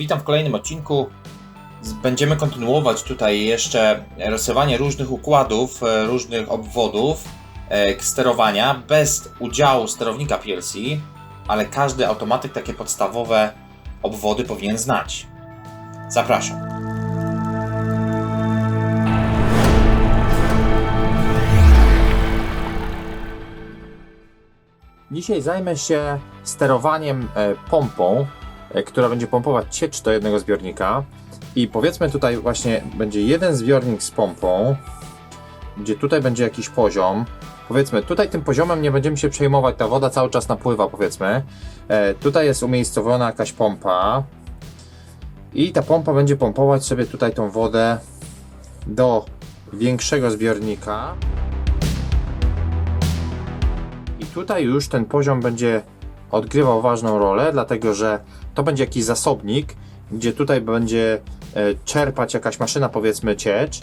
Witam w kolejnym odcinku. Będziemy kontynuować tutaj jeszcze rysowanie różnych układów, e, różnych obwodów e, sterowania bez udziału sterownika PLC, ale każdy automatyk takie podstawowe obwody powinien znać. Zapraszam. Dzisiaj zajmę się sterowaniem e, pompą, która będzie pompować ciecz do jednego zbiornika. I powiedzmy tutaj właśnie będzie jeden zbiornik z pompą, gdzie tutaj będzie jakiś poziom. Powiedzmy, tutaj tym poziomem nie będziemy się przejmować, ta woda cały czas napływa, powiedzmy. E, tutaj jest umiejscowiona jakaś pompa. I ta pompa będzie pompować sobie tutaj tą wodę do większego zbiornika. I tutaj już ten poziom będzie odgrywał ważną rolę, dlatego że to będzie jakiś zasobnik, gdzie tutaj będzie e, czerpać jakaś maszyna, powiedzmy ciecz,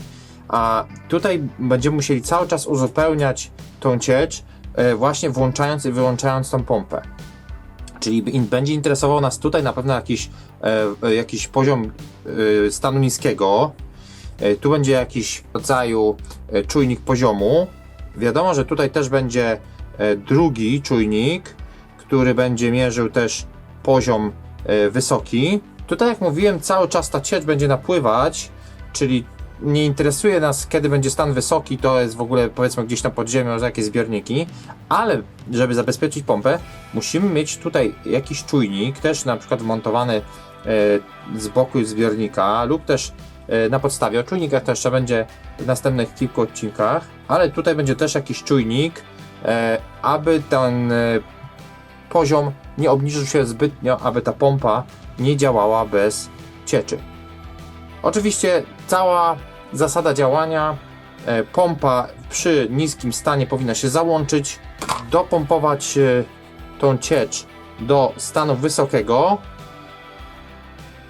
a tutaj będziemy musieli cały czas uzupełniać tą ciecz, e, właśnie włączając i wyłączając tą pompę. Czyli będzie interesował nas tutaj na pewno jakiś, e, jakiś poziom stanu niskiego. Tu będzie jakiś rodzaju czujnik poziomu. Wiadomo, że tutaj też będzie drugi czujnik, który będzie mierzył też poziom wysoki. Tutaj, jak mówiłem, cały czas ta ciecz będzie napływać, czyli nie interesuje nas, kiedy będzie stan wysoki, to jest w ogóle powiedzmy gdzieś tam pod ziemią, że jakieś zbiorniki, ale żeby zabezpieczyć pompę, musimy mieć tutaj jakiś czujnik, też na przykład wmontowany e, z boku zbiornika, lub też e, na podstawie. O czujnikach to jeszcze będzie w następnych kilku odcinkach, ale tutaj będzie też jakiś czujnik, e, aby ten e, poziom nie obniżył się zbytnio, aby ta pompa nie działała bez cieczy. Oczywiście cała zasada działania, e, pompa przy niskim stanie powinna się załączyć, dopompować e, tą ciecz do stanu wysokiego,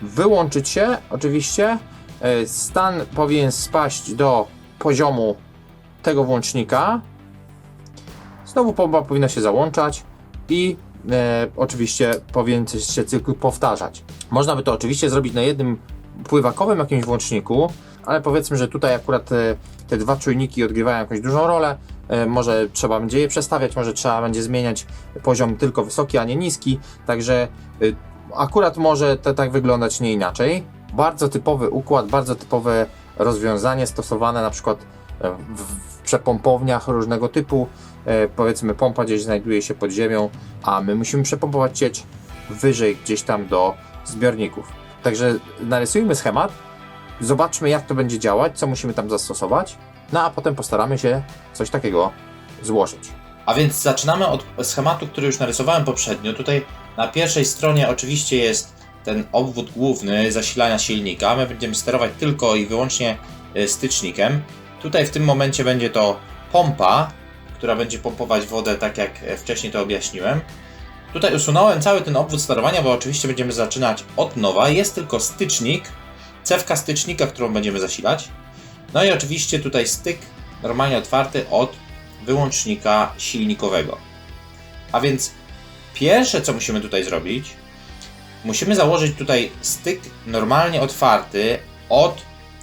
wyłączyć się oczywiście, e, stan powinien spaść do poziomu tego włącznika, znowu pompa powinna się załączać i e, oczywiście powinien się cykl powtarzać. Można by to oczywiście zrobić na jednym pływakowym jakimś włączniku, ale powiedzmy, że tutaj akurat e, te dwa czujniki odgrywają jakąś dużą rolę. E, może trzeba będzie je przestawiać, może trzeba będzie zmieniać poziom tylko wysoki, a nie niski, także e, akurat może to tak wyglądać nie inaczej. Bardzo typowy układ, bardzo typowe rozwiązanie stosowane na przykład w, w przepompowniach różnego typu. E, powiedzmy, pompa gdzieś znajduje się pod ziemią, a my musimy przepompować ciecz wyżej gdzieś tam do zbiorników. Także narysujmy schemat, zobaczmy jak to będzie działać, co musimy tam zastosować, no a potem postaramy się coś takiego złożyć. A więc zaczynamy od schematu, który już narysowałem poprzednio. Tutaj na pierwszej stronie oczywiście jest ten obwód główny zasilania silnika. My będziemy sterować tylko i wyłącznie y, stycznikiem. Tutaj w tym momencie będzie to pompa, która będzie pompować wodę tak jak e, wcześniej to objaśniłem. Tutaj usunąłem cały ten obwód sterowania, bo oczywiście będziemy zaczynać od nowa. Jest tylko stycznik, cewka stycznika, którą będziemy zasilać. No i oczywiście tutaj styk normalnie otwarty od wyłącznika silnikowego. A więc pierwsze co musimy tutaj zrobić, musimy założyć tutaj styk normalnie otwarty od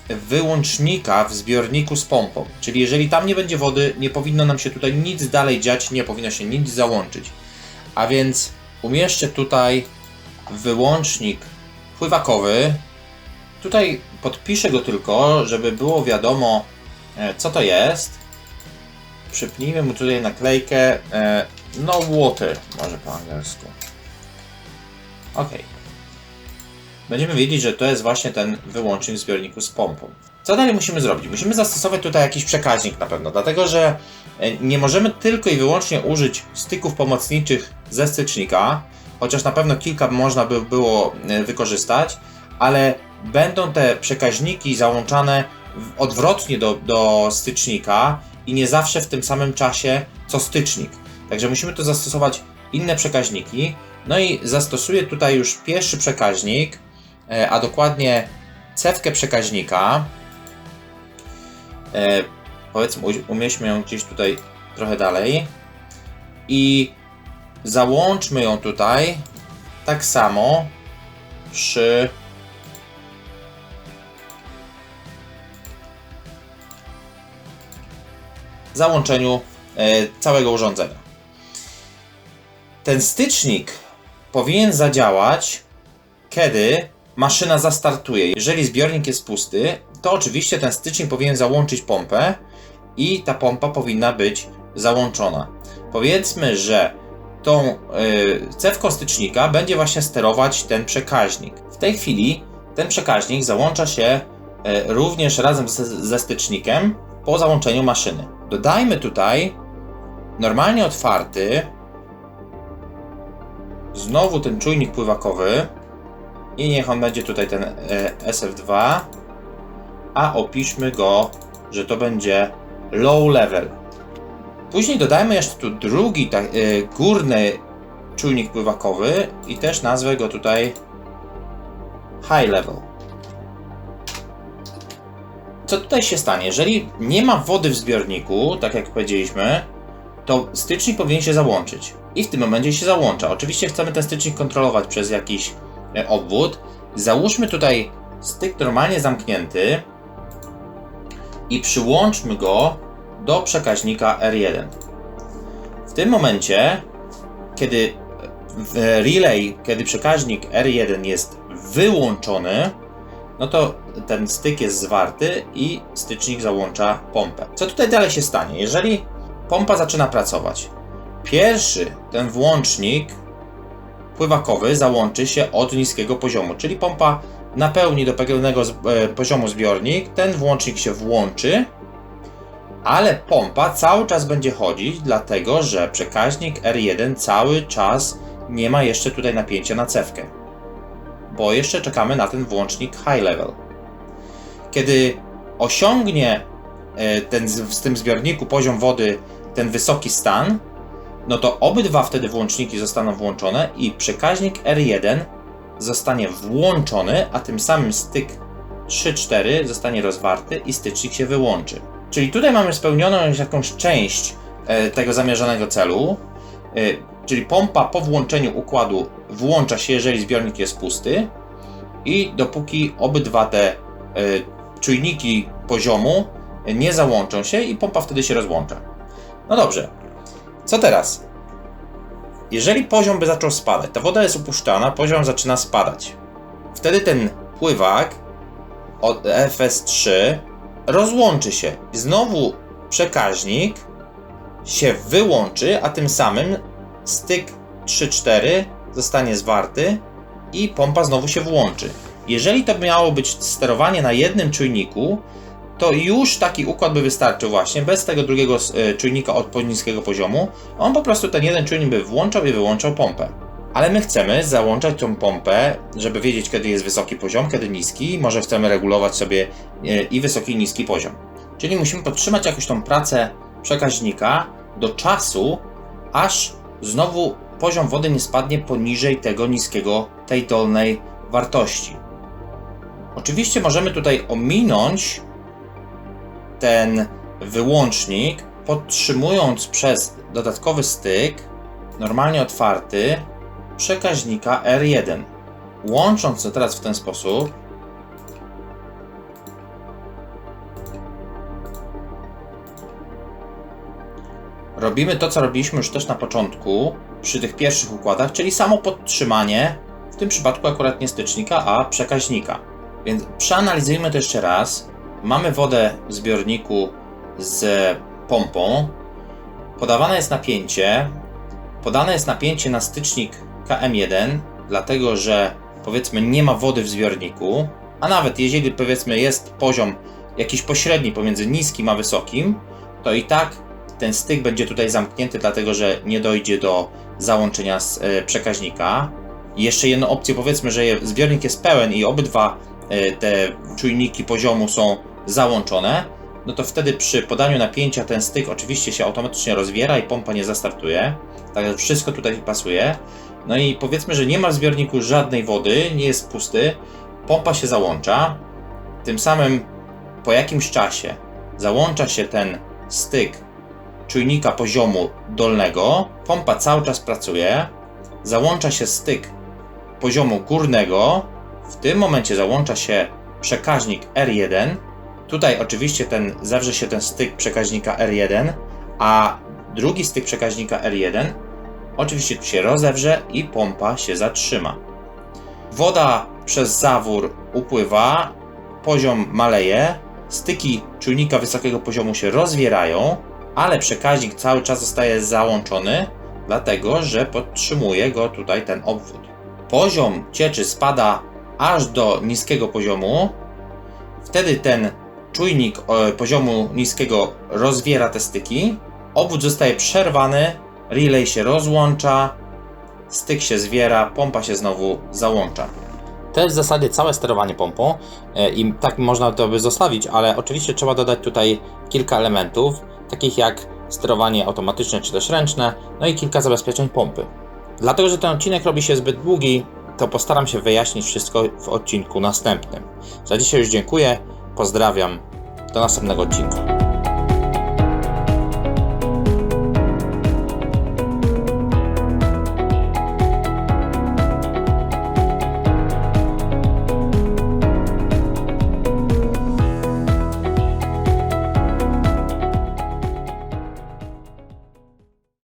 wyłącznika w zbiorniku z pompą. Czyli jeżeli tam nie będzie wody, nie powinno nam się tutaj nic dalej dziać, nie powinno się nic załączyć. A więc umieszczę tutaj wyłącznik pływakowy. Tutaj podpiszę go tylko, żeby było wiadomo, e, co to jest. Przypnijmy mu tutaj naklejkę e, No Water, może po angielsku. Ok. Będziemy wiedzieć, że to jest właśnie ten wyłącznik w zbiorniku z pompą. Co dalej musimy zrobić? Musimy zastosować tutaj jakiś przekaźnik na pewno, dlatego że e, nie możemy tylko i wyłącznie użyć styków pomocniczych ze stycznika, chociaż na pewno kilka można by było e, wykorzystać, ale będą te przekaźniki załączane odwrotnie do, do stycznika i nie zawsze w tym samym czasie co stycznik. Także musimy tu zastosować inne przekaźniki. No i zastosuję tutaj już pierwszy przekaźnik, E, a dokładnie cewkę przekaźnika. E, powiedzmy, umieśćmy ją gdzieś tutaj trochę dalej. I załączmy ją tutaj tak samo przy załączeniu e, całego urządzenia. Ten stycznik powinien zadziałać, kiedy maszyna zastartuje. Jeżeli zbiornik jest pusty, to oczywiście ten stycznik powinien załączyć pompę i ta pompa powinna być załączona. Powiedzmy, że tą yy, cewką stycznika będzie właśnie sterować ten przekaźnik. W tej chwili ten przekaźnik załącza się yy, również razem ze, ze stycznikiem po załączeniu maszyny. Dodajmy tutaj normalnie otwarty znowu ten czujnik pływakowy i niech on będzie tutaj ten e, SF2 a opiszmy go, że to będzie low level. Później dodajmy jeszcze tu drugi tak, y, górny czujnik pływakowy i też nazwę go tutaj high level. Co tutaj się stanie? Jeżeli nie ma wody w zbiorniku, tak jak powiedzieliśmy, to stycznik powinien się załączyć. I w tym momencie się załącza. Oczywiście chcemy ten stycznik kontrolować przez jakiś e, obwód. Załóżmy tutaj styk normalnie zamknięty i przyłączmy go do przekaźnika R1. W tym momencie, kiedy w relay, kiedy przekaźnik R1 jest wyłączony, no to ten styk jest zwarty i stycznik załącza pompę. Co tutaj dalej się stanie? Jeżeli pompa zaczyna pracować, pierwszy ten włącznik pływakowy załączy się od niskiego poziomu, czyli pompa napełni do pełnego e, poziomu zbiornik, ten włącznik się włączy, ale pompa cały czas będzie chodzić, dlatego że przekaźnik R1 cały czas nie ma jeszcze tutaj napięcia na cewkę, bo jeszcze czekamy na ten włącznik high level. Kiedy osiągnie e, ten, w tym zbiorniku poziom wody ten wysoki stan, no to obydwa wtedy włączniki zostaną włączone i przekaźnik R1 zostanie włączony, a tym samym styk 3-4 zostanie rozwarty i stycznik się wyłączy. Czyli tutaj mamy spełnioną jakąś część e, tego zamierzonego celu, e, czyli pompa po włączeniu układu włącza się, jeżeli zbiornik jest pusty i dopóki obydwa te e, czujniki poziomu nie załączą się i pompa wtedy się rozłącza. No dobrze, co teraz? Jeżeli poziom by zaczął spadać, ta woda jest upuszczana, poziom zaczyna spadać. Wtedy ten pływak od FS3 rozłączy się. Znowu przekaźnik się wyłączy, a tym samym styk 3-4 zostanie zwarty i pompa znowu się włączy. Jeżeli to miało być sterowanie na jednym czujniku, to już taki układ by wystarczył właśnie, bez tego drugiego e, czujnika od niskiego poziomu. On po prostu ten jeden czujnik by włączał i wyłączał pompę. Ale my chcemy załączać tą pompę, żeby wiedzieć kiedy jest wysoki poziom, kiedy niski. Może chcemy regulować sobie e, i wysoki i niski poziom. Czyli musimy podtrzymać jakąś tą pracę przekaźnika do czasu, aż znowu poziom wody nie spadnie poniżej tego niskiego, tej dolnej wartości. Oczywiście możemy tutaj ominąć ten wyłącznik, podtrzymując przez dodatkowy styk, normalnie otwarty, przekaźnika R1. Łącząc to teraz w ten sposób, robimy to, co robiliśmy już też na początku, przy tych pierwszych układach, czyli samo podtrzymanie, w tym przypadku akurat nie stycznika, a przekaźnika. Więc przeanalizujmy to jeszcze raz. Mamy wodę w zbiorniku z pompą. Podawane jest napięcie. Podane jest napięcie na stycznik KM1, dlatego że powiedzmy nie ma wody w zbiorniku, a nawet jeżeli powiedzmy jest poziom jakiś pośredni pomiędzy niskim a wysokim, to i tak ten styk będzie tutaj zamknięty, dlatego że nie dojdzie do załączenia z e, przekaźnika. Jeszcze jedną opcję, powiedzmy, że zbiornik jest pełen i obydwa e, te czujniki poziomu są załączone, no to wtedy przy podaniu napięcia ten styk oczywiście się automatycznie rozwiera i pompa nie zastartuje. Także wszystko tutaj pasuje. No i powiedzmy, że nie ma w zbiorniku żadnej wody, nie jest pusty, pompa się załącza. Tym samym po jakimś czasie załącza się ten styk czujnika poziomu dolnego, pompa cały czas pracuje, załącza się styk poziomu górnego, w tym momencie załącza się przekaźnik R1 Tutaj oczywiście ten, zawrze się ten styk przekaźnika R1, a drugi styk przekaźnika R1 oczywiście się rozewrze i pompa się zatrzyma. Woda przez zawór upływa, poziom maleje, styki czujnika wysokiego poziomu się rozwierają, ale przekaźnik cały czas zostaje załączony, dlatego że podtrzymuje go tutaj ten obwód. Poziom cieczy spada aż do niskiego poziomu, wtedy ten czujnik e, poziomu niskiego rozwiera te styki, obwód zostaje przerwany, relay się rozłącza, styk się zwiera, pompa się znowu załącza. To jest w zasadzie całe sterowanie pompą e, i tak można to by zostawić, ale oczywiście trzeba dodać tutaj kilka elementów, takich jak sterowanie automatyczne czy też ręczne, no i kilka zabezpieczeń pompy. Dlatego, że ten odcinek robi się zbyt długi, to postaram się wyjaśnić wszystko w odcinku następnym. Za dzisiaj już dziękuję, pozdrawiam, do następnego odcinka.